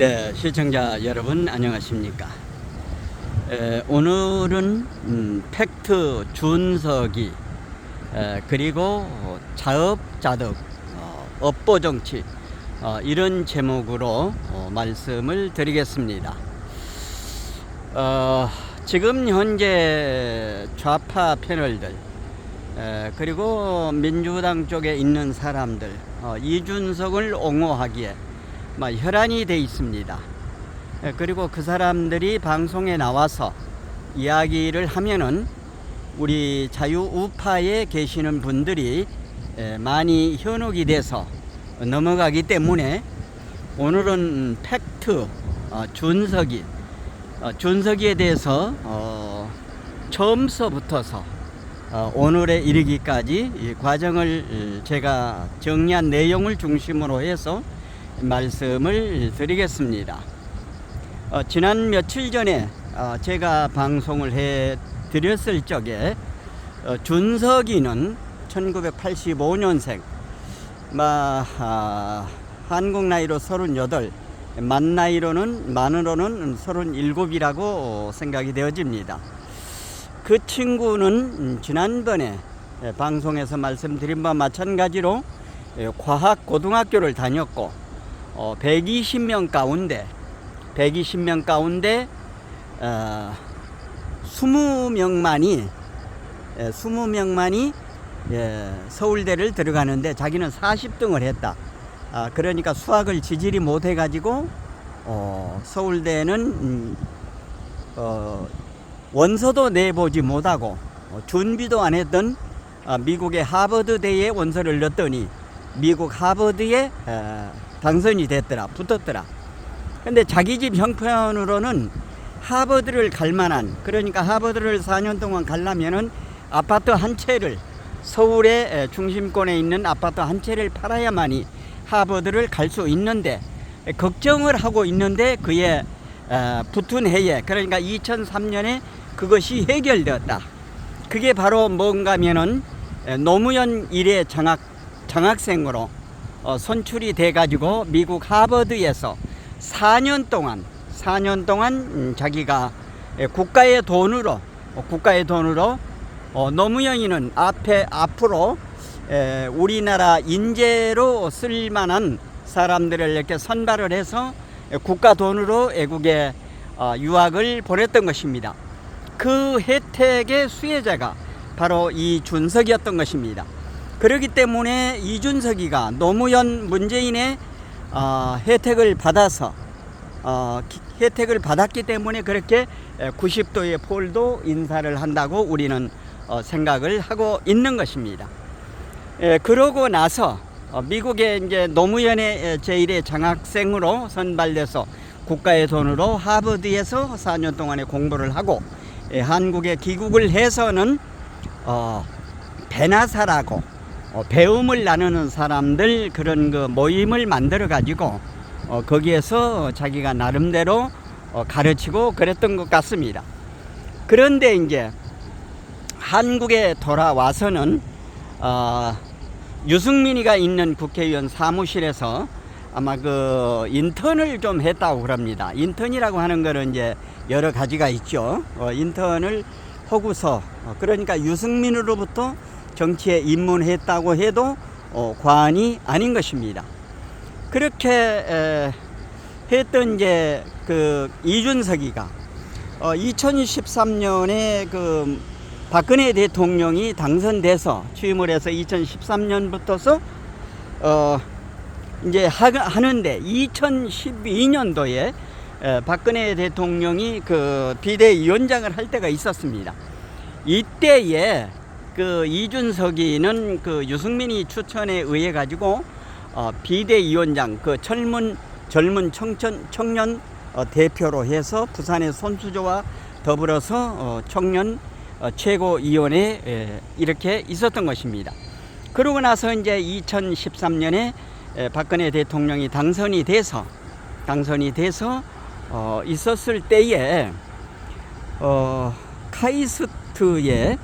네, 시청자 여러분 안녕하십니까? 에, 오늘은 음, 팩트 준석이 에, 그리고 자업자득 어, 업보정치 어, 이런 제목으로 어, 말씀을 드리겠습니다. 어, 지금 현재 좌파 패널들 에, 그리고 민주당 쪽에 있는 사람들 어, 이준석을 옹호하기에 막 혈안이 돼 있습니다. 에, 그리고 그 사람들이 방송에 나와서 이야기를 하면은 우리 자유 우파에 계시는 분들이 에, 많이 현혹이 돼서 넘어가기 때문에 오늘은 팩트 어, 준석이 어, 준석이에 대해서 어, 처음서부터서 어, 오늘에 이르기까지 이 과정을 어, 제가 정리한 내용을 중심으로 해서 말씀을 드리겠습니다. 어, 지난 며칠 전에 어, 제가 방송을 해 드렸을 적에 어, 준석이는 1985년생, 마, 아, 한국 나이로 38, 만 나이로는 만으로는 37이라고 생각이 되어집니다. 그 친구는 음, 지난번에 예, 방송에서 말씀드린 바와 마찬가지로 예, 과학 고등학교를 다녔고 어, 120명 가운데 120명 가운데 어, 20명만이 예, 20명만이 예, 서울대를 들어가는데 자기는 40등을 했다. 아, 그러니까 수학을 지질이 못해 가지고 어, 서울대는 음, 어, 원서도 내보지 못하고 어, 준비도 안 했던 아, 미국의 하버드대에 원서를 넣었더니 미국 하버드에 어, 당선이 됐더라 붙었더라 근데 자기 집 형편으로는 하버드를 갈 만한 그러니까 하버드를 4년 동안 가려면은 아파트 한 채를 서울의 에, 중심권에 있는 아파트 한 채를 팔아야만이 하버드를 갈 수 있는데 에, 걱정을 하고 있는데 그의 어, 붙은 해에 그러니까 2003년에 그것이 해결되었다. 그게 바로 뭔가면은 에, 노무현 일의 장학 장학생으로 어, 선출이 돼 가지고 미국 하버드에서 4년 동안 4년 동안 음, 자기가 에, 국가의 돈으로 어, 국가의 돈으로 어, 노무현이는 앞에 앞으로 에, 우리나라 인재로 쓸 만한 사람들을 이렇게 선발을 해서 에, 국가 돈으로 애국에 어, 유학을 보냈던 것입니다. 그 혜택의 수혜자가 바로 이 준석이었던 것입니다. 그렇기 때문에 이준석이가 노무현 문재인의 어, 혜택을 받아서 어, 기- 혜택을 받았기 때문에 그렇게 90도의 폴도 인사를 한다고 우리는 어, 생각을 하고 있는 것입니다. 예, 그러고 나서 어, 미국의 이제 노무현의 제1의 장학생으로 선발돼서 국가의 돈으로 하버드에서 4년 동안의 공부를 하고 예, 한국에 귀국을 해서는 어, 배나사라고 어, 배움을 나누는 사람들 그런 그 모임을 만들어 가지고 어, 거기에서 자기가 나름대로 어, 가르치고 그랬던 것 같습니다. 그런데 이제 한국에 돌아와서는 어, 유승민이가 있는 국회의원 사무실에서 아마 그 인턴을 좀 했다고 그럽니다. 인턴이라고 하는 거는 이제 여러 가지가 있죠. 어, 인턴을 하고서 어, 그러니까 유승민으로부터 정치에 입문했다고 해도 어, 과언이 아닌 것입니다. 그렇게 에, 했던 이제 그 이준석이가 어, 2013년에 그 박근혜 대통령이 당선돼서 취임을 해서 2013년부터서 어 이제 하, 하는데 2012년도에 에, 박근혜 대통령이 그 비대위원장을 할 때가 있었습니다. 이때에 그 이준석이는 그 유승민이 추천에 의해 가지고 어, 비대위원장 그 젊은 젊은 청년 청년 어, 대표로 해서 부산의 손수조와 더불어서 어, 청년 어, 최고위원회 에, 이렇게 있었던 것입니다. 그러고 나서 이제 2013년에 에, 박근혜 대통령이 당선이 돼서 당선이 돼서 어, 있었을 때에 어, 카이스트의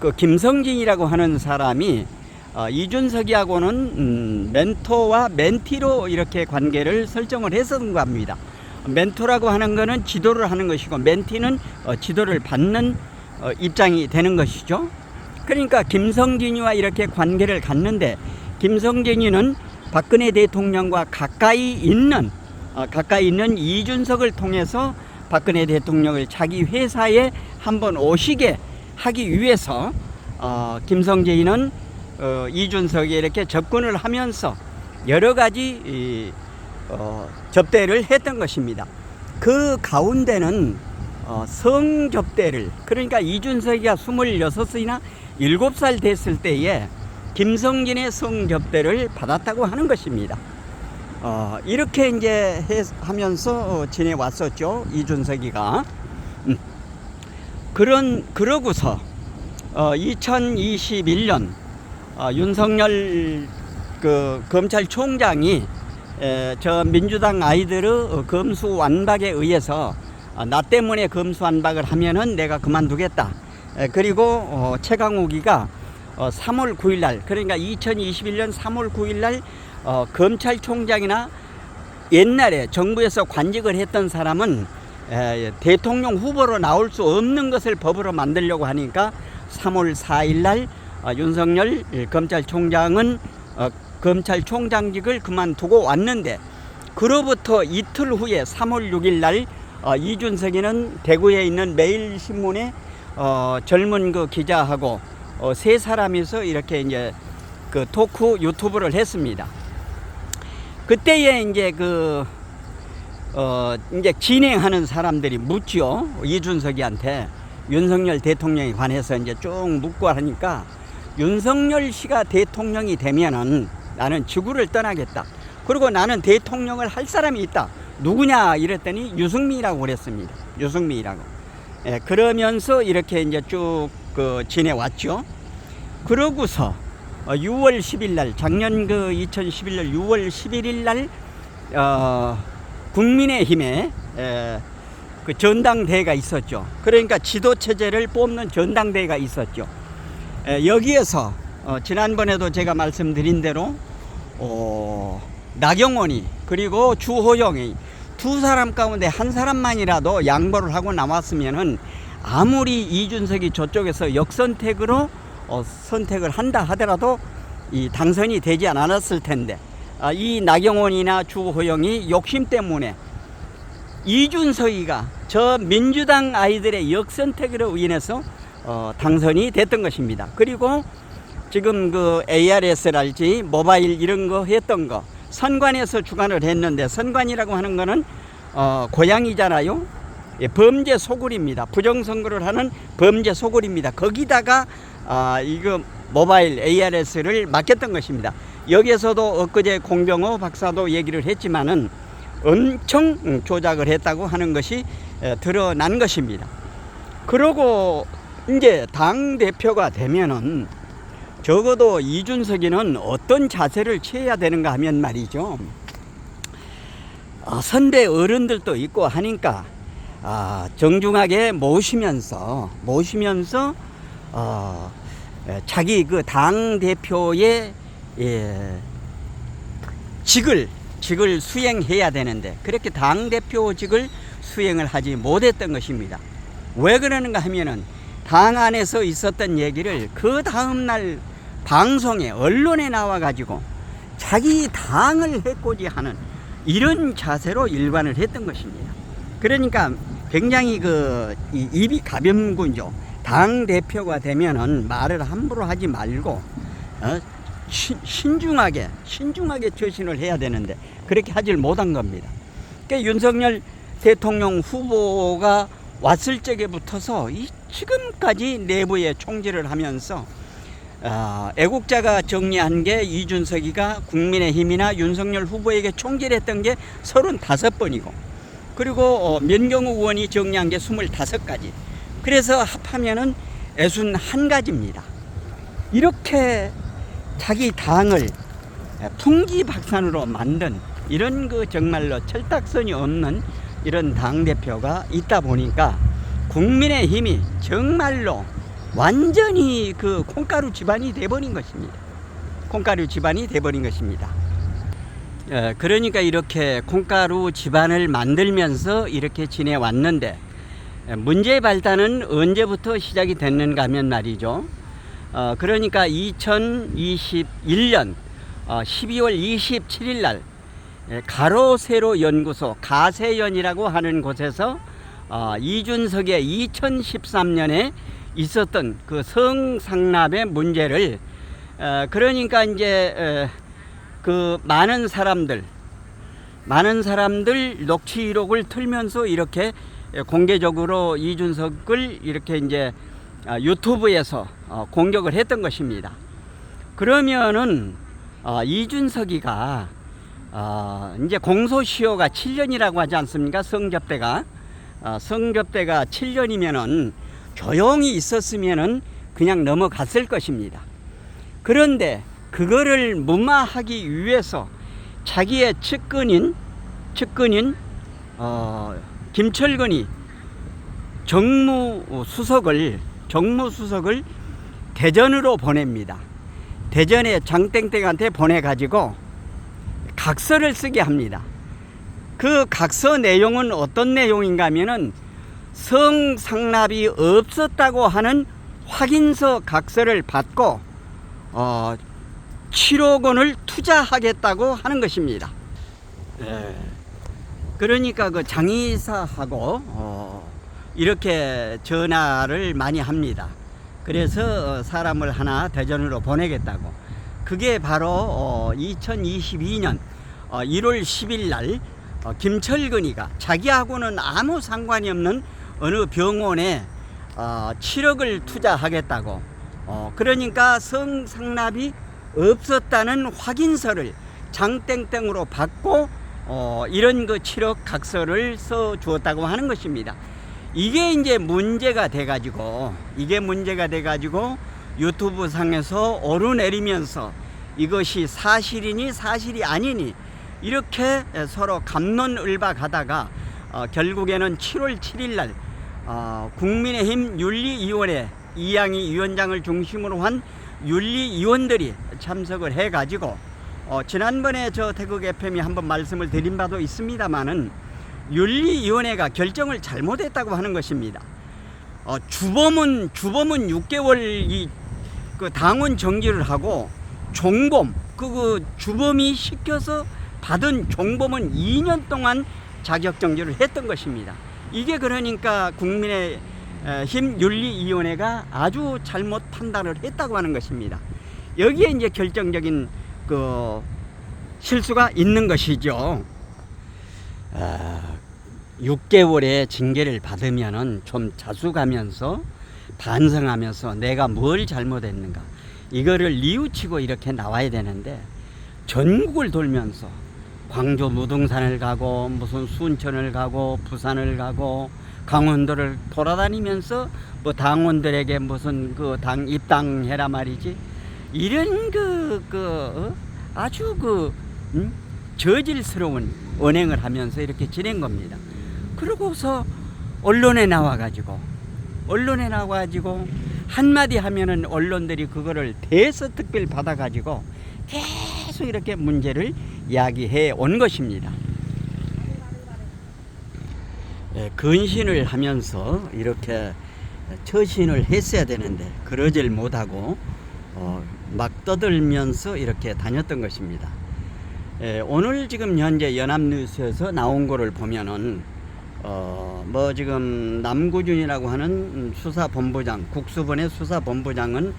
그 김성진이라고 하는 사람이 어, 이준석이하고는 음, 멘토와 멘티로 이렇게 관계를 설정을 했었던 겁니다. 멘토라고 하는 것은 지도를 하는 것이고 멘티는 어, 지도를 받는 어, 입장이 되는 것이죠. 그러니까 김성진이와 이렇게 관계를 갖는데 김성진이는 박근혜 대통령과 가까이 있는 어, 가까이 있는 이준석을 통해서 박근혜 대통령을 자기 회사에 한번 오시게 하기 위해서 어, 김성진은 어, 이준석에 이렇게 접근을 하면서 여러 가지 이, 어, 접대를 했던 것입니다. 그 가운데는 어, 성접대를 그러니까 이준석이가 26이나 7살 됐을 때에 김성진의 성접대를 받았다고 하는 것입니다. 어, 이렇게 이제 해, 하면서 어, 지내왔었죠. 이준석이가. 음. 그런, 그러고서 어, 2021년 어, 윤석열 그 검찰총장이 에, 저 민주당 아이들의 어, 검수 완박에 의해서 어, 나 때문에 검수 완박을 하면은 내가 그만두겠다. 에, 그리고 어, 최강욱이가 어, 3월 9일 날 그러니까 2021년 3월 9일 날 어, 검찰총장이나 옛날에 정부에서 관직을 했던 사람은 에, 대통령 후보로 나올 수 없는 것을 법으로 만들려고 하니까 3월 4일 날 어, 윤석열 검찰총장은 어, 검찰총장직을 그만두고 왔는데 그로부터 이틀 후에 3월 6일 날 어, 이준석이는 대구에 있는 매일신문에 어, 젊은 그 기자하고 어, 세 사람이서 이렇게 이제 그 토크 유튜브를 했습니다. 그때에 이제 그 어, 이제 진행하는 사람들이 묻죠. 이준석이한테 윤석열 대통령에 관해서 이제 쭉 묻고 하니까 윤석열 씨가 대통령이 되면은 나는 지구를 떠나겠다. 그리고 나는 대통령을 할 사람이 있다. 누구냐 이랬더니 유승민이라고 그랬습니다. 유승민이라고. 예, 그러면서 이렇게 이제 쭉 그 지내왔죠. 그러고서 어, 6월 10일 날 작년 그 2011년 6월 11일 날 어, 국민의힘에 에, 그 전당대회가 있었죠. 그러니까 지도 체제를 뽑는 전당대회가 있었죠. 에, 여기에서 어, 지난번에도 제가 말씀드린 대로 어, 나경원이 그리고 주호영이 두 사람 가운데 한 사람만이라도 양보를 하고 나왔으면은 아무리 이준석이 저쪽에서 역선택으로 어, 선택을 한다 하더라도 이 당선이 되지 않았을 텐데 아, 이 나경원이나 주호영이 욕심 때문에 이준석이가 저 민주당 아이들의 역선택으로 인해서 어, 당선이 됐던 것입니다. 그리고 지금 그 ARS랄지 모바일 이런 거 했던 거 선관에서 주관을 했는데 선관이라고 하는 거는 어, 고양이잖아요. 예, 범죄 소굴입니다. 부정선거를 하는 범죄 소굴입니다. 거기다가 아, 이거 모바일 ARS를 맡겼던 것입니다. 여기에서도 엊그제 공병호 박사도 얘기를 했지만은 엄청 음, 조작을 했다고 하는 것이 에, 드러난 것입니다. 그러고 이제 당 대표가 되면은 적어도 이준석이는 어떤 자세를 취해야 되는가 하면 말이죠. 아, 선배 어른들도 있고 하니까 아, 정중하게 모시면서 모시면서 어, 에, 자기 그 당 대표의 예, 직을 직을 수행해야 되는데 그렇게 당 대표직을 수행을 하지 못했던 것입니다. 왜 그러는가 하면은 당 안에서 있었던 얘기를 그 다음 날 방송에 언론에 나와 가지고 자기 당을 해코지 하는 이런 자세로 일관을 했던 것입니다. 그러니까 굉장히 그 이- 입이 가벼운군요. 당 대표가 되면은 말을 함부로 하지 말고 어? 신, 신중하게 신중하게 처신을 해야 되는데 그렇게 하질 못한 겁니다. 그러니까 윤석열 대통령 후보가 왔을 적에부터서 이 지금까지 내부에 총질을 하면서 아, 애국자가 정리한 게 이준석이가 국민의힘이나 윤석열 후보에게 총질했던 게 35번이고 그리고 어, 면경우 의원이 정리한 게 25가지 그래서 합하면은 61가지입니다. 이렇게 자기 당을 풍지박산으로 만든 이런 그 정말로 철딱선이 없는 이런 당 대표가 있다 보니까 국민의 힘이 정말로 완전히 그 콩가루 집안이 돼버린 것입니다. 콩가루 집안이 돼버린 것입니다. 예, 그러니까 이렇게 콩가루 집안을 만들면서 이렇게 지내왔는데 예, 문제의 발단은 언제부터 시작이 됐는가 하면 말이죠. 어, 그러니까 2021년 어, 12월 27일 날 예, 가로세로 연구소 가세연이라고 하는 곳에서 어, 이준석의 2013년에 있었던 그 성상납의 문제를 어, 그러니까 이제 에, 그 많은 사람들 많은 사람들 녹취록을 틀면서 이렇게 공개적으로 이준석을 이렇게 이제 아, 유튜브에서 어, 공격을 했던 것입니다. 그러면은 어, 이준석이가 어, 이제 공소시효가 7년이라고 하지 않습니까? 성접대가 어, 성접대가 7년이면은 조용히 있었으면은 그냥 넘어갔을 것입니다. 그런데 그거를 무마하기 위해서 자기의 측근인 측근인 어, 김철근이 정무수석을 정무수석을 대전으로 보냅니다. 대전에 장땡땡한테 보내가지고 각서를 쓰게 합니다. 그 각서 내용은 어떤 내용인가 하면은 성상납이 없었다고 하는 확인서 각서를 받고 어, 7억 원을 투자하겠다고 하는 것입니다. 예. 그러니까 그 장의사하고 어, 이렇게 전화를 많이 합니다. 그래서 어, 사람을 하나 대전으로 보내겠다고. 그게 바로 어, 2022년 어, 1월 10일 날 어, 김철근이가 자기하고는 아무 상관이 없는 어느 병원에 어, 7억을 투자하겠다고. 어, 그러니까 성상납이 없었다는 확인서를 장땡땡으로 받고 어, 이런 그 7억 각서를 써 주었다고 하는 것입니다. 이게 이제 문제가 돼 가지고 이게 문제가 돼 가지고 유튜브 상에서 오르내리면서 이것이 사실이니 사실이 아니니 이렇게 서로 감론을박하다가 어, 결국에는 7월 7일 날 어, 국민의힘 윤리위원회 이양희 위원장을 중심으로 한 윤리위원들이 참석을 해가지고 어, 지난번에 저 태극 FM이 한번 말씀을 드린 바도 있습니다만은 윤리위원회가 결정을 잘못했다고 하는 것입니다. 어, 주범은 주범은 6개월 이그 당원 정지를 하고 종범 그, 그 주범이 시켜서 받은 종범은 2년 동안 자격 정지를 했던 것입니다. 이게 그러니까 국민의 에, 힘 윤리위원회가 아주 잘못 판단을 했다고 하는 것입니다. 여기에 이제 결정적인 그 실수가 있는 것이죠. 아, 6개월의 징계를 받으면은 좀 자숙하면서 반성하면서 내가 뭘 잘못했는가 이거를 뉘우치고 이렇게 나와야 되는데 전국을 돌면서 광주 무등산을 가고 무슨 순천을 가고 부산을 가고 강원도를 돌아다니면서 뭐 당원들에게 무슨 그 당 입당해라 말이지 이런 그, 그 어? 아주 그 음? 저질스러운 언행을 하면서 이렇게 지낸 겁니다. 그러고서 언론에 나와가지고 언론에 나와가지고 한마디 하면은 언론들이 그거를 대서 특별 받아가지고 계속 이렇게 문제를 이야기해 온 것입니다. 예, 근신을 하면서 이렇게 처신을 했어야 되는데 그러질 못하고 어, 막 떠들면서 이렇게 다녔던 것입니다. 예, 오늘 지금 현재 연합뉴스에서 나온 거를 보면은 어, 뭐 지금 남구준이라고 하는 수사본부장 국수본의 수사본부장은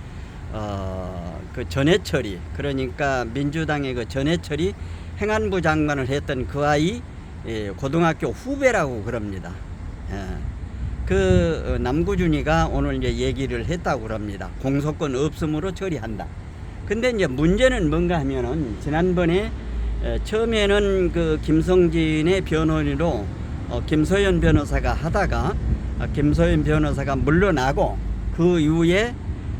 어, 그 전해철이 그러니까 민주당의 그 전해철이 행안부 장관을 했던 그 아이 예, 고등학교 후배라고 그럽니다. 예. 그 어, 남구준이가 오늘 이제 얘기를 했다고 그럽니다. 공소권 없음으로 처리한다. 근데 이제 문제는 뭔가 하면은 지난번에 에, 처음에는 그 김성진의 변호인으로 어, 김소연 변호사가 하다가 어, 김소연 변호사가 물러나고 그 이후에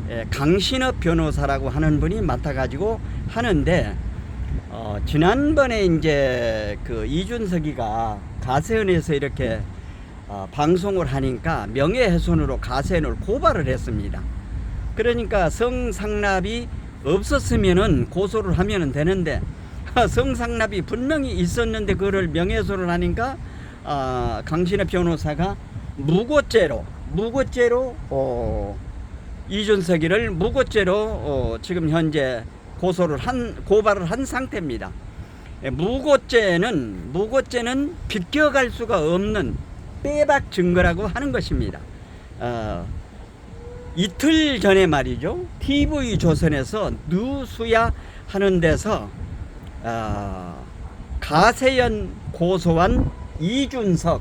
에, 강신업 변호사라고 하는 분이 맡아가지고 하는데 어, 지난번에 이제 그 이준석이가 가세연에서 이렇게 어, 방송을 하니까 명예훼손으로 가세연을 고발을 했습니다. 그러니까 성상납이 없었으면은 고소를 하면은 되는데 성상납이 분명히 있었는데 그거를 명예훼손을 하니까 아, 강신의 변호사가 무고죄로 무고죄로 어, 이준석이를 무고죄로 어, 지금 현재 고소를 한 고발을 한 상태입니다. 예, 무고죄는 무고죄는 비껴갈 수가 없는 빼박 증거라고 하는 것입니다. 어, 이틀 전에 말이죠. TV 조선에서 누수야 하는 데서 어, 가세연 고소한 이준석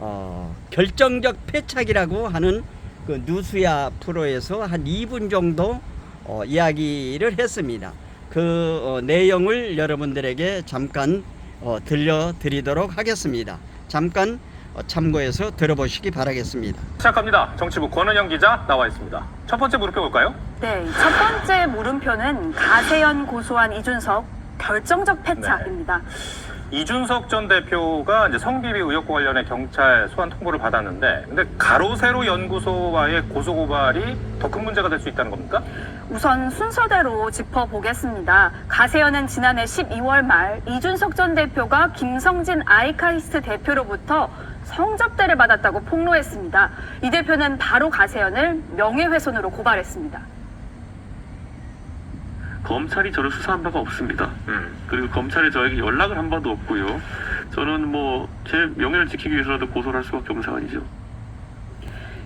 어, 결정적 패착이라고 하는 그 누수야 프로에서 한 2분 정도 어, 이야기를 했습니다. 그 어, 내용을 여러분들에게 잠깐 어, 들려드리도록 하겠습니다. 잠깐 어, 참고해서 들어보시기 바라겠습니다. 시작합니다. 정치부 권은영 기자 나와 있습니다. 첫 번째 물음표 볼까요? 네, 첫 번째 물음표는 가세연 고소한 이준석 결정적 패착입니다. 이준석 전 대표가 이제 성비비 의혹과 관련해 경찰 소환 통보를 받았는데, 근데 가로세로 연구소와의 고소 고발이 더 큰 문제가 될 수 있다는 겁니까? 우선 순서대로 짚어보겠습니다. 가세연은 지난해 12월 말 이준석 전 대표가 김성진 아이카이스트 대표로부터 성접대를 받았다고 폭로했습니다. 이 대표는 바로 가세연을 명예훼손으로 고발했습니다. 검찰이 저를 수사한 바가 없습니다. 그리고 검찰이 저에게 연락을 한 바도 없고요. 저는 뭐 제 명예를 지키기 위해서라도 고소를 할 수밖에 없는 상황이죠.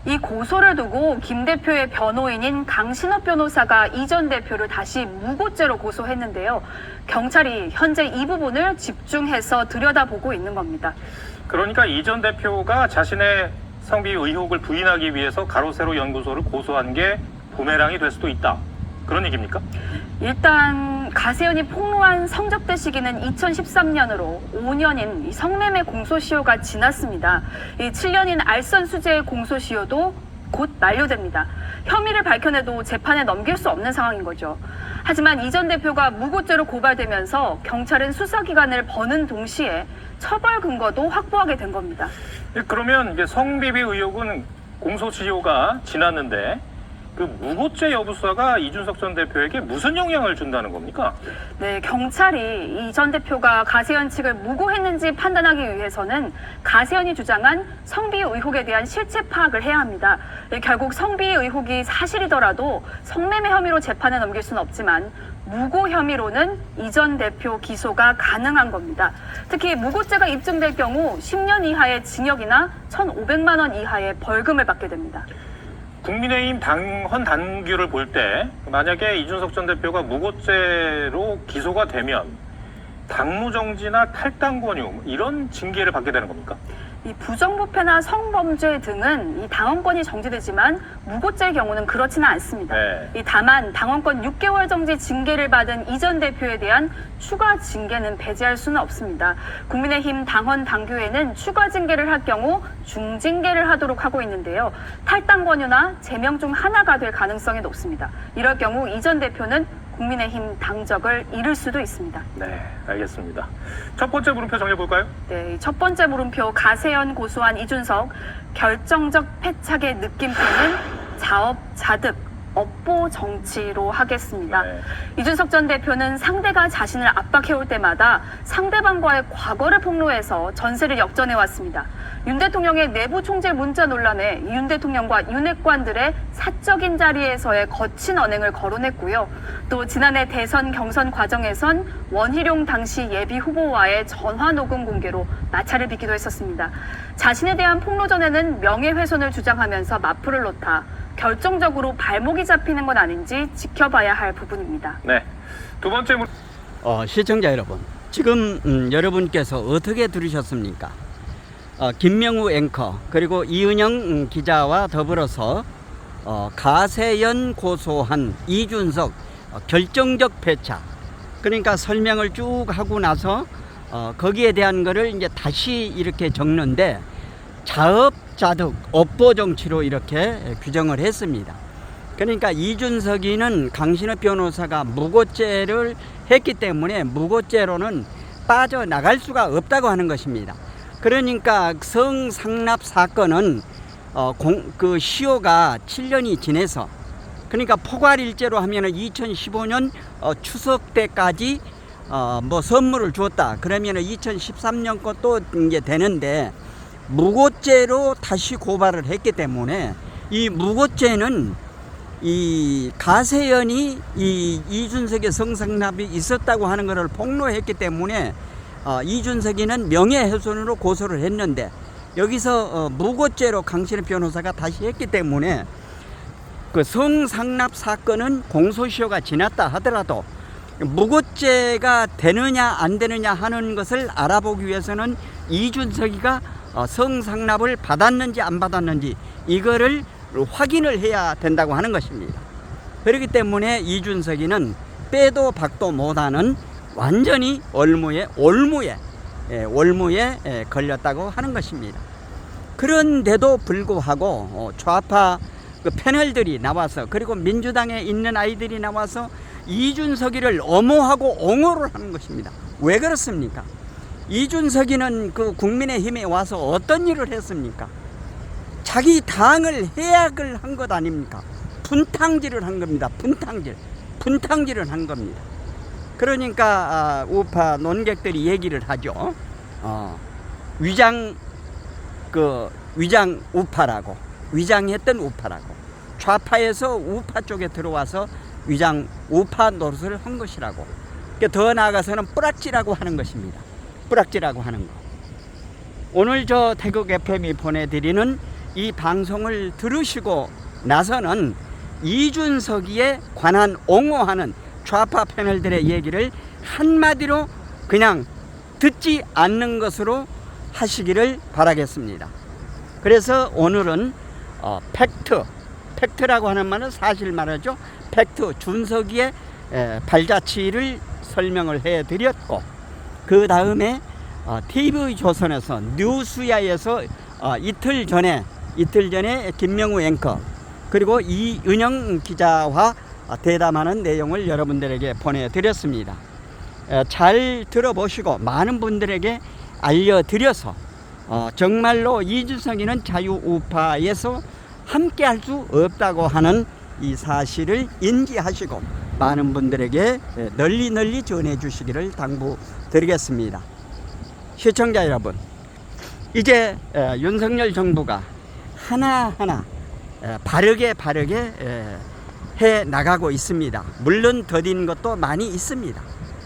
이 고소를 두고 김 대표의 변호인인 강신업 변호사가 이 전 대표를 다시 무고죄로 고소했는데요. 경찰이 현재 이 부분을 집중해서 들여다보고 있는 겁니다. 그러니까 이 전 대표가 자신의 성비비 의혹을 부인하기 위해서 가로세로 연구소를 고소한 게 부메랑이 될 수도 있다. 그런 얘기입니까? 일단 가세연이 폭로한 성접대 시기는 2013년으로 5년인 성매매 공소시효가 지났습니다. 이 7년인 알선 수재의 공소시효도 곧 만료됩니다. 혐의를 밝혀내도 재판에 넘길 수 없는 상황인 거죠. 하지만 이 전 대표가 무고죄로 고발되면서 경찰은 수사기간을 버는 동시에 처벌 근거도 확보하게 된 겁니다. 예, 그러면 이게 성비비 의혹은 공소시효가 지났는데 그 무고죄 여부 수사가 이준석 전 대표에게 무슨 영향을 준다는 겁니까? 네, 경찰이 이 전 대표가 가세현 측을 무고했는지 판단하기 위해서는 가세현이 주장한 성비 의혹에 대한 실체 파악을 해야 합니다. 네, 결국 성비 의혹이 사실이더라도 성매매 혐의로 재판에 넘길 수는 없지만 무고 혐의로는 이 전 대표 기소가 가능한 겁니다. 특히 무고죄가 입증될 경우 10년 이하의 징역이나 1,500만 원 이하의 벌금을 받게 됩니다. 국민의힘 당헌 단규를 볼 때 만약에 이준석 전 대표가 무고죄로 기소가 되면 당무 정지나 탈당 권유 이런 징계를 받게 되는 겁니까? 이 부정부패나 성범죄 등은 이 당원권이 정지되지만 무고죄의 경우는 그렇지는 않습니다. 네. 이 다만 당원권 6개월 정지 징계를 받은 이전 대표에 대한 추가 징계는 배제할 수는 없습니다. 국민의힘 당헌 당규에는 추가 징계를 할 경우 중징계를 하도록 하고 있는데요. 탈당 권유나 제명 중 하나가 될 가능성이 높습니다. 이럴 경우 이전 대표는 국민의힘 당적을 잃을 수도 있습니다. 네, 알겠습니다. 첫 번째 물음표 정해볼까요? 네, 이첫 번째 물음표 가세연 고소한 이준석 결정적 패착의 느낌표는 자업 자득 업보 정치로 하겠습니다. 네. 이준석 전 대표는 상대가 자신을 압박해올 때마다 상대방과의 과거를 폭로해서 전세를 역전해 왔습니다. 윤 대통령의 내부 총질 문자 논란에 윤 대통령과 윤핵관들의 사적인 자리에서의 거친 언행을 거론했고요. 또 지난해 대선 경선 과정에선 원희룡 당시 예비 후보와의 전화 녹음 공개로 마찰을 빚기도 했었습니다. 자신에 대한 폭로전에는 명예훼손을 주장하면서 맞불을 놓다 결정적으로 발목이 잡히는 건 아닌지 지켜봐야 할 부분입니다. 네. 두 번째 물 어, 시청자 여러분, 지금 음, 여러분께서 어떻게 들으셨습니까? 어, 김명우 앵커 그리고 이은영 음, 기자와 더불어서 어, 가세연 고소한 이준석 어, 결정적 패착 그러니까 설명을 쭉 하고 나서 어, 거기에 대한 거를 이제 다시 이렇게 적는데 자업자득 업보 정치로 이렇게 규정을 했습니다. 그러니까 이준석이는 강신업 변호사가 무고죄를 했기 때문에 무고죄로는 빠져나갈 수가 없다고 하는 것입니다. 그러니까 성상납 사건은 어, 공, 그 시효가 7년이 지내서 그러니까 포괄일제로 하면은 2015년 어, 추석 때까지 어, 뭐 선물을 줬다. 그러면은 2013년 것도 이제 되는데 무고죄로 다시 고발을 했기 때문에 이 무고죄는 이 가세연이 이 이준석의 성상납이 있었다고 하는 것을 폭로했기 때문에 어, 이준석이는 명예훼손으로 고소를 했는데 여기서 어, 무고죄로 강신의 변호사가 다시 했기 때문에 그 성상납 사건은 공소시효가 지났다 하더라도 무고죄가 되느냐 안 되느냐 하는 것을 알아보기 위해서는 이준석이가 어, 성상납을 받았는지 안 받았는지 이거를 확인을 해야 된다고 하는 것입니다. 그렇기 때문에 이준석이는 빼도 박도 못하는 완전히 올무에 올무에 예, 올무에 예, 걸렸다고 하는 것입니다. 그런데도 불구하고 어, 좌파 그 패널들이 나와서 그리고 민주당에 있는 아이들이 나와서 이준석이를 엄호하고 옹호를 하는 것입니다. 왜 그렇습니까? 이준석이는 그 국민의힘에 와서 어떤 일을 했습니까? 자기 당을 해약을 한 것 아닙니까? 분탕질을 한 겁니다. 분탕질. 분탕질을 한 겁니다. 그러니까 아, 우파 논객들이 얘기를 하죠. 어, 위장 그 위장 우파라고 위장했던 우파라고 좌파에서 우파 쪽에 들어와서 위장 우파 노릇을 한 것이라고 그더 나아가서는 뿌락지라고 하는 것입니다. 뿌락지라고 하는 거. 오늘 저 태극 FM이 보내드리는 이 방송을 들으시고 나서는 이준석이에 관한 옹호하는 좌파 패널들의 얘기를 한마디로 그냥 듣지 않는 것으로 하시기를 바라겠습니다. 그래서 오늘은 어, 팩트, 팩트라고 하는 말은 사실 말하죠. 팩트, 준석이의 에, 발자취를 설명을 해드렸고 그 다음에 어, TV 조선에서 뉴스야에서 어, 이틀 전에 이틀 전에 김명우 앵커 그리고 이은영 기자와 어, 대담하는 내용을 여러분들에게 보내드렸습니다. 에, 잘 들어보시고 많은 분들에게 알려드려서 어, 정말로 이준석이는 자유우파에서 함께 할 수 없다고 하는 이 사실을 인지하시고 많은 분들에게 에, 널리 널리 전해 주시기를 당부드리겠습니다. 시청자 여러분, 이제 에, 윤석열 정부가 하나하나 에, 바르게 바르게 에, 해 나가고 있습니다. 물론 더딘 것도 많이 있습니다.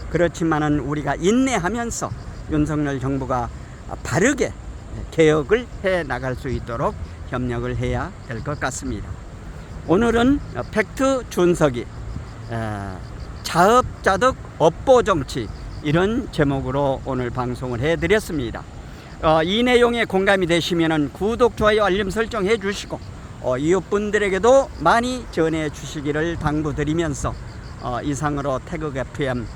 그렇지만은 우리가 인내하면서 윤석열 정부가 바르게 개혁을 해 나갈 수 있도록 협력을 해야 될 것 같습니다. 오늘은 팩트 준석이 에, 자업자득 업보 정치 이런 제목으로 오늘 방송을 해드렸습니다. 어, 이 내용에 공감이 되시면 구독, 좋아요, 알림 설정 해 주시고 어, 이웃분들에게도 많이 전해 주시기를 당부드리면서 어, 이상으로 태극 FM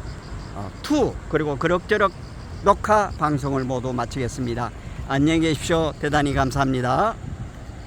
어, 2 그리고 그럭저럭 녹화 방송을 모두 마치겠습니다. 안녕히 계십시오. 대단히 감사합니다.